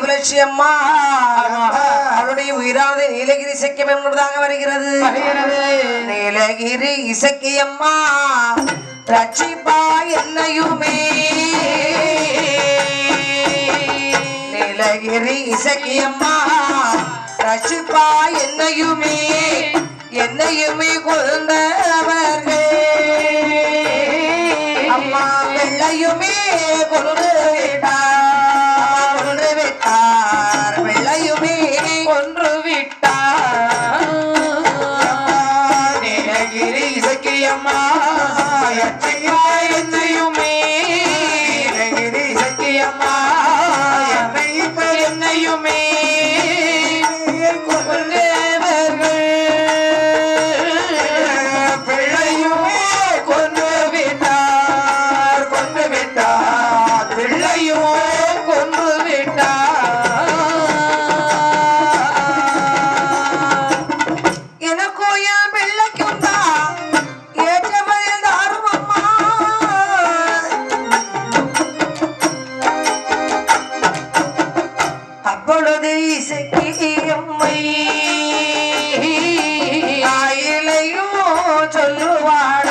புலட்சி அம்மா. அவருடைய உயிரானது நீலகிரி இசைக்கம் என்பதாக வருகிறது. நீலகிரி இசக்கி அம்மா. ரட்சிப்பா என்னையுமே. நீலகிரி இசக்கி அம்மா. ரட்சிப்பா என்னையுமே. என்னையுமே கொண்டவர்கள் அம்மா வெள்ளையுமே கொண்டு சத்தியமா சத்தியமா என்னையுமே நீலகிரி அப்பொழுது இசைக்கு அம்மை. ஆயிலையும் சொல்லுவாள்.